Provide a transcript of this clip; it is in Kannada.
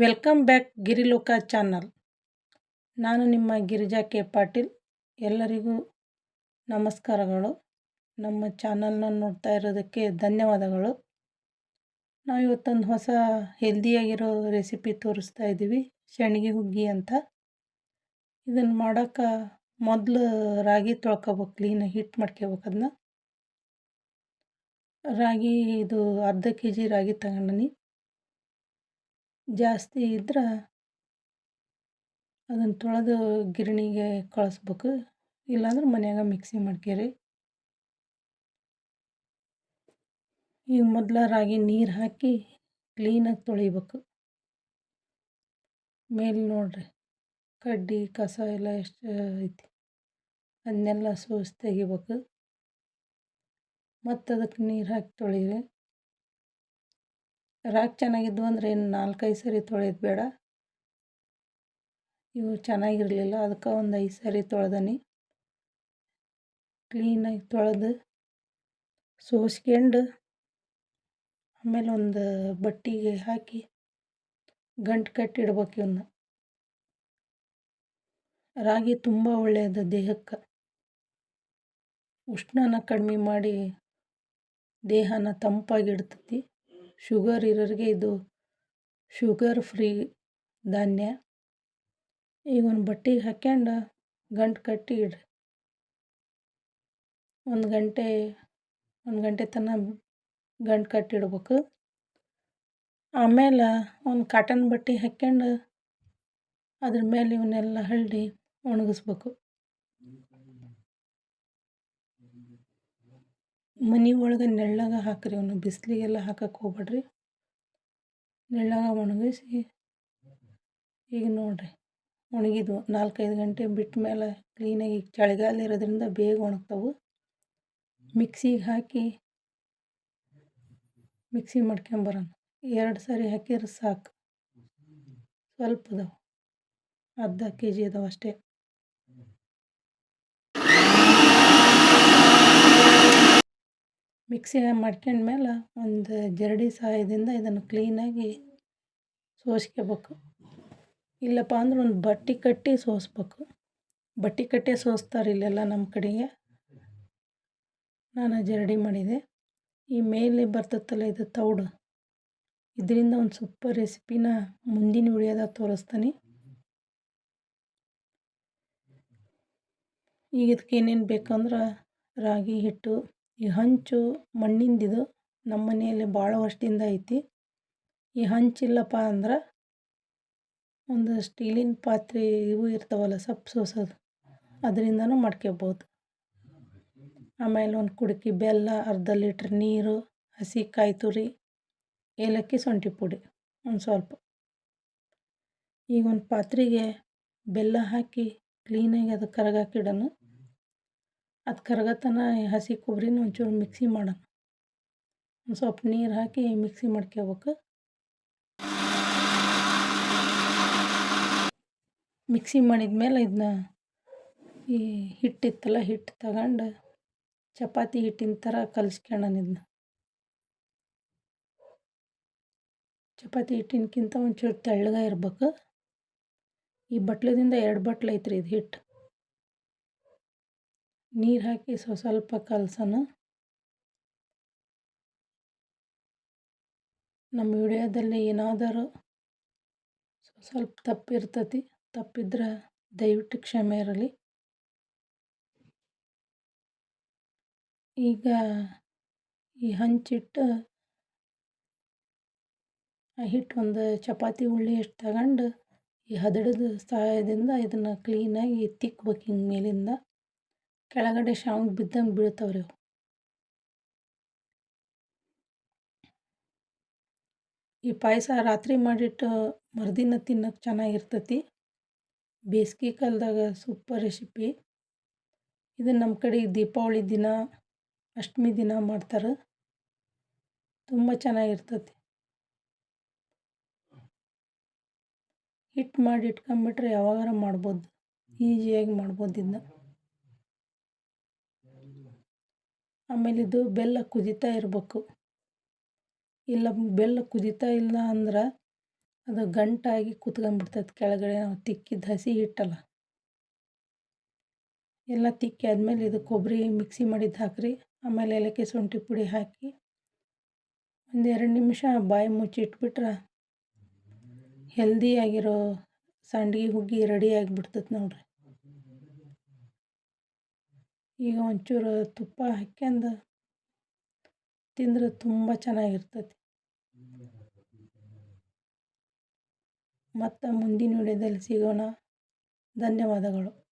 ವೆಲ್ಕಮ್ ಬ್ಯಾಕ್ ಗಿರಿಲೋಕ ಚಾನಲ್ ನಾನು ನಿಮ್ಮ ಗಿರಿಜಾ ಕೆ ಪಾಟೀಲ್. ಎಲ್ಲರಿಗೂ ನಮಸ್ಕಾರಗಳು. ನಮ್ಮ ಚಾನಲ್ನ ನೋಡ್ತಾ ಇರೋದಕ್ಕೆ ಧನ್ಯವಾದಗಳು. ನಾವು ಇವತ್ತೊಂದು ಹೊಸ ಹೆಲ್ದಿಯಾಗಿರೋ ರೆಸಿಪಿ ತೋರಿಸ್ತಾ ಇದ್ದೀವಿ ಶೇಂಡ್ಗೆ ಹುಗ್ಗಿ ಅಂತ. ಇದನ್ನು ಮಾಡೋಕ್ಕೆ ಮೊದಲು ರಾಗಿ ತೊಳ್ಕೊಬೇಕು ಕ್ಲೀನಾಗಿ ಹಿಟ್ಟು ಮಾಡ್ಕೋಬೇಕು ಅದನ್ನ ರಾಗಿ ಇದು ಅರ್ಧ ಕೆ ಜಿ ರಾಗಿ ತಗೊಂಡಿನಿ. ಜಾಸ್ತಿ ಇದ್ರೆ ಅದನ್ನು ತೊಳೆದು ಗಿರಣಿಗೆ ಕಳಿಸ್ಬೇಕು. ಇಲ್ಲಾಂದ್ರೆ ಮನ್ಯಾಗ ಮಿಕ್ಸಿ ಮಾಡ್ಕೇರಿ. ಈಗ ಮೊದಲ ರಾಗಿ ನೀರು ಹಾಕಿ ಕ್ಲೀನಾಗಿ ತೊಳಿಬೇಕು. ಮೇಲೆ ನೋಡ್ರಿ, ಕಡ್ಡಿ, ಕಸ ಎಲ್ಲ ಎಷ್ಟು ಐತಿ, ಅದನ್ನೆಲ್ಲ ಸೋಸಿ ತೆಗಿಬೇಕು. ಮತ್ತು ಅದಕ್ಕೆ ನೀರು ಹಾಕಿ ತೊಳೀರಿ. ರಾಗಿ ಚೆನ್ನಾಗಿದ್ವು ಅಂದರೆ ಏನು ನಾಲ್ಕೈದು ಸರಿ ತೊಳೆಯೋದು ಬೇಡ. ಇವು ಚೆನ್ನಾಗಿರಲಿಲ್ಲ, ಅದಕ್ಕೆ ಒಂದು ಐದು ಸರಿ ತೊಳೆದನಿ. ಕ್ಲೀನಾಗಿ ತೊಳೆದು ಸೋಸ್ಕೊಂಡು ಆಮೇಲೆ ಒಂದು ಬಟ್ಟೆಗೆ ಹಾಕಿ ಗಂಟು ಕಟ್ಟಿಡ್ಬೇಕು ಇವನ್ನ ರಾಗಿ ತುಂಬ ಒಳ್ಳೆಯದು ದೇಹಕ್ಕೆ. ಉಷ್ಣನ ಕಡಿಮೆ ಮಾಡಿ ದೇಹನ ತಂಪಾಗಿಡ್ತೈತಿ ಶುಗರ್ ಇರೋರಿಗೆ ಇದು ಶುಗರ್ ಫ್ರೀ ಧಾನ್ಯ. ಈಗ ಒಂದು ಬಟ್ಟೆಗೆ ಹಾಕ್ಯಂಡು ಗಂಟು ಕಟ್ಟಿ ಇಡ್ರಿ. ಒಂದು ಗಂಟೆ ಒಂದು ಗಂಟೆ ತನಕ ಗಂಟು ಕಟ್ಟಿಡ್ಬೇಕು ಆಮೇಲೆ ಒಂದು ಕಾಟನ್ ಬಟ್ಟೆ ಹಾಕ್ಯಂಡು ಅದ್ರ ಮೇಲೆ ಇವನ್ನೆಲ್ಲ ಹರಡಿ ಒಣಗಿಸ್ಬೇಕು. ಮನೆ ಒಳಗೆ ನೆಳ್ಳಾಗ ಹಾಕ್ರಿ, ಅವನು ಬಿಸಿಲಿಗೆಲ್ಲ ಹಾಕಕ್ಕೆ ಹೋಗ್ಬೇಡ್ರಿ ನೆಳ್ಳಾಗ ಒಣಗಿಸಿ ಈಗ ನೋಡಿರಿ, ಒಣಗಿದ್ವು. ನಾಲ್ಕೈದು ಗಂಟೆ ಬಿಟ್ಟ ಮೇಲೆ ಕ್ಲೀನಾಗಿ ಚಳಿಗಾಲ ಇರೋದ್ರಿಂದ ಬೇಗ ಒಣಗ್ತವೆ. ಮಿಕ್ಸಿಗೆ ಹಾಕಿ, ಮಿಕ್ಸಿ ಮಾಡ್ಕೊಂಬರೋಣ. ಎರಡು ಸಾರಿ ಹಾಕಿದ್ರೆ ಸಾಕು. ಸ್ವಲ್ಪ ಅದಾವೆ. ಅರ್ಧ ಕೆ ಜಿ ಅದಾವೆ ಅಷ್ಟೇ. ಮಿಕ್ಸಿ ಮಾಡ್ಕೊಂಡ್ಮೇಲೆ ಒಂದು ಜರಡಿ ಸಹಾಯದಿಂದ ಇದನ್ನು ಕ್ಲೀನಾಗಿ ಸೋಸ್ಕೋಬೇಕು. ಇಲ್ಲಪ್ಪ ಅಂದ್ರೆ ಒಂದು ಬಟ್ಟೆ ಕಟ್ಟಿ ಸೋಸ್ಬೇಕು. ಬಟ್ಟೆ ಕಟ್ಟೆ ಸೋಸ್ತಾರೆ ಇಲ್ಲೆಲ್ಲ ನಮ್ಮ ಕಡೆಗೆ. ನಾನು ಜರಡಿ ಮಾಡಿದೆ. ಈ ಮೇಲೆ ಬರ್ತತ್ತಲ್ಲ ಇದು ತೌಡು. ಇದರಿಂದ ಒಂದು ಸೂಪರ್ ರೆಸಿಪಿನ ಮುಂದಿನ ವಿಡಿಯೋದಾಗ ತೋರಿಸ್ತೀನಿ. ಈಗ ಇದಕ್ಕೆ ಏನೇನು ಬೇಕಂದ್ರೆ ರಾಗಿ ಹಿಟ್ಟು ಈ ಹಂಚು ಮಣ್ಣಿಂದಿದು ನಮ್ಮ ಮನೆಯಲ್ಲಿ ಭಾಳ ವರ್ಷದಿಂದ ಐತಿ. ಈ ಹಂಚಿಲ್ಲಪ್ಪ ಅಂದ್ರೆ ಒಂದು ಸ್ಟೀಲಿನ ಪಾತ್ರೆ ಇವು ಇರ್ತಾವಲ್ಲ ಸೊಪ್ಪು ಸೋಸೋದು, ಅದರಿಂದನೂ ಮಾಡ್ಕೋಬೋದು ಆಮೇಲೆ ಒಂದು ಕುಡುಕಿ ಬೆಲ್ಲ, ಅರ್ಧ ಲೀಟ್ರ್ ನೀರು, ಹಸಿ ಕಾಯಿ ತುರಿ, ಏಲಕ್ಕಿ ಶುಂಠಿ ಪುಡಿ ಒಂದು ಸ್ವಲ್ಪ. ಈಗ ಒಂದು ಪಾತ್ರೆಗೆ ಬೆಲ್ಲ ಹಾಕಿ ಕ್ಲೀನಾಗಿ ಅದು ಕರಗಾಕಿಡೋಣ ಅದು ಕರಗತನ ಹಸಿ ಕೊಬ್ಬರಿನ ಒಂಚೂರು ಮಿಕ್ಸಿ ಮಾಡೋಣ ಒಂದು ಸ್ವಲ್ಪ ನೀರು ಹಾಕಿ ಮಿಕ್ಸಿ ಮಾಡ್ಕೋಬೇಕು ಮಿಕ್ಸಿ ಮಾಡಿದ ಮೇಲೆ ಇದನ್ನ ಈ ಹಿಟ್ಟಿತ್ತಲ್ಲ ಹಿಟ್ಟು ತಗೊಂಡು ಚಪಾತಿ ಹಿಟ್ಟಿನ ಥರ ಕಲಿಸ್ಕೊಳ್ಳೋಣ ಇದನ್ನ ಚಪಾತಿ ಹಿಟ್ಟಿನಕ್ಕಿಂತ ಒಂಚೂರು ತೆಳ್ಳಗೆ ಇರ್ಬೇಕು. ಈ ಬಟ್ಲದಿಂದ ಎರಡು ಬಟ್ಲು ಐತ್ರಿ ಇದು ಹಿಟ್ಟು ನೀರು ಹಾಕಿ ಸ್ವ ಸ್ವಲ್ಪ ಕಲಸೋಣ ನಮ್ಮ ವಿಡಿಯೋದಲ್ಲಿ ಏನಾದರೂ ಸ್ವಲ್ಪ ತಪ್ಪಿರ್ತತಿ, ತಪ್ಪಿದ್ರೆ ದಯವಿಟ್ಟು ಕ್ಷಮೆ ಇರಲಿ. ಈಗ ಈ ಹಂಚಿಟ್ಟು ಆ ಹಿಟ್ಟು ಒಂದು ಚಪಾತಿ ಉಳ್ಳಿ ಎಷ್ಟು ತಗೊಂಡು ಈ ಹದಡದ ಸಹಾಯದಿಂದ ಇದನ್ನು ಕ್ಲೀನಾಗಿ ತಿಕ್ಬೇಕು ಹಿಂಗೆ ಮೇಲಿಂದ. ಕೆಳಗಡೆ ಶಾವ್ಗೆ ಬಿದ್ದಂಗೆ ಬೀಳ್ತಾವ್ರಿ ಅವು ಈ ಪಾಯಸ ರಾತ್ರಿ ಮಾಡಿಟ್ಟು ಮರುದಿನ ತಿನ್ನೋಕೆ ಚೆನ್ನಾಗಿರ್ತತಿ. ಬೇಸಿಗೆ ಕಾಲದಾಗ ಸೂಪರ್ ರೆಸಿಪಿ. ಇದನ್ನು ನಮ್ಮ ಕಡೆ ದೀಪಾವಳಿ ದಿನ, ಅಷ್ಟಮಿ ದಿನ ಮಾಡ್ತಾರೆ. ತುಂಬ ಚೆನ್ನಾಗಿರ್ತತಿ. ಹಿಟ್ಟು ಮಾಡಿ ಇಟ್ಕೊಂಬಿಟ್ರೆ ಯಾವಾಗಾರ ಮಾಡ್ಬೋದು. ಈಸಿಯಾಗಿ ಮಾಡ್ಬೋದು ಇದನ್ನ ಆಮೇಲೆ ಇದು ಬೆಲ್ಲ ಕುದಿತಾ ಇರಬೇಕು. ಇಲ್ಲ, ಬೆಲ್ಲ ಕುದಿತಾ ಇಲ್ಲ ಅಂದ್ರೆ ಅದು ಗಂಟಾಗಿ ಕುತ್ಕೊಂಡ್ಬಿಡ್ತೈತೆ. ಕೆಳಗಡೆ ನಾವು ತಿಕ್ಕಿದ ಹಸಿ ಹಿಟ್ಟಲ್ಲ. ಎಲ್ಲ ತಿಕ್ಕಿ ಆದಮೇಲೆ ಇದು ಕೊಬ್ಬರಿ ಮಿಕ್ಸಿ ಮಾಡಿದ್ದು ಹಾಕ್ರಿ. ಆಮೇಲೆ ಏಲಕ್ಕಿ ಶುಂಠಿ ಪುಡಿ ಹಾಕಿ ಒಂದು ಎರಡು ನಿಮಿಷ ಬಾಯಿ ಮುಚ್ಚಿ ಇಟ್ಬಿಟ್ರೆ ಹೆಲ್ದಿಯಾಗಿರೋ ಸಂಡ್ಗೆ ಹುಗ್ಗಿ ರೆಡಿ ಆಗಿಬಿಡ್ತೈತೆ ನೋಡಿರಿ. ಈಗ ಒಂಚೂರು ತುಪ್ಪ ಹಾಕ್ಯಂದು ತಿಂದ್ರೆ ತುಂಬ ಚೆನ್ನಾಗಿರ್ತತಿ. ಮತ್ತು ಮುಂದಿನ ವಿಡಿಯೋದಲ್ಲಿ ಸಿಗೋಣ. ಧನ್ಯವಾದಗಳು.